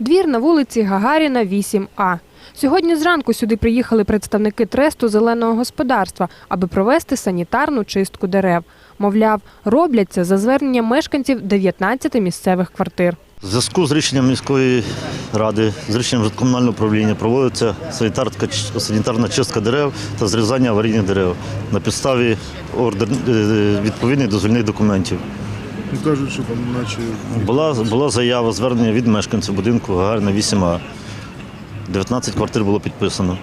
Двір на вулиці Гагаріна, 8А. Сьогодні зранку сюди приїхали представники тресту зеленого господарства, аби провести санітарну чистку дерев. Мовляв, роблять це за зверненням мешканців 19 місцевих квартир. В зв'язку з рішенням міської ради, з рішенням комунального управління проводиться санітарна чистка дерев та зрізання аварійних дерев на підставі ордер, е, відповідних дозвільних документів. Ну, кажуть, що там наче Була, була заява, звернення від мешканців будинку Гагаріна 8А. 19 квартир було підписано.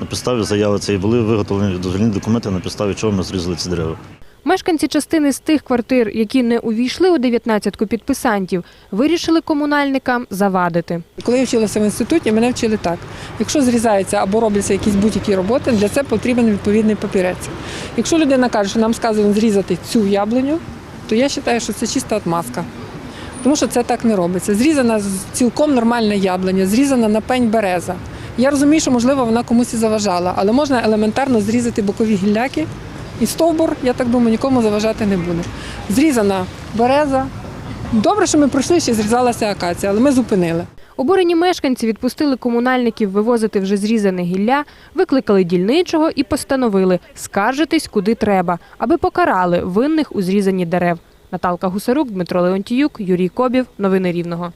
На підставі заяви цієї були виготовлені дозвільні документи, на підставі чого ми зрізали ці дерева. Мешканці частини з тих квартир, які не увійшли у 19-ку підписантів, вирішили комунальникам завадити. Коли я вчилася в інституті, мене вчили так: якщо зрізаються або робляться якісь будь-які роботи, для цього потрібен відповідний папірець. Якщо людина каже, що нам сказано зрізати цю яблуню, то я вважаю, що це чиста отмазка. Тому що це так не робиться. Зрізана цілком нормальне яблуня, зрізана на пень береза. Я розумію, що можливо вона комусь і заважала, але можна елементарно зрізати бокові гілляки, і стовбур, я так думаю, нікому заважати не буде. Зрізана береза. Добре, що ми пройшли, ще зрізалася акація, але ми зупинили. Обурені мешканці відпустили комунальників вивозити вже зрізане гілля, викликали дільничого і постановили скаржитись куди треба, аби покарали винних у зрізанні дерев. Наталка Гусарук, Дмитро Леонтіюк, Юрій Кобів. Новини Рівного.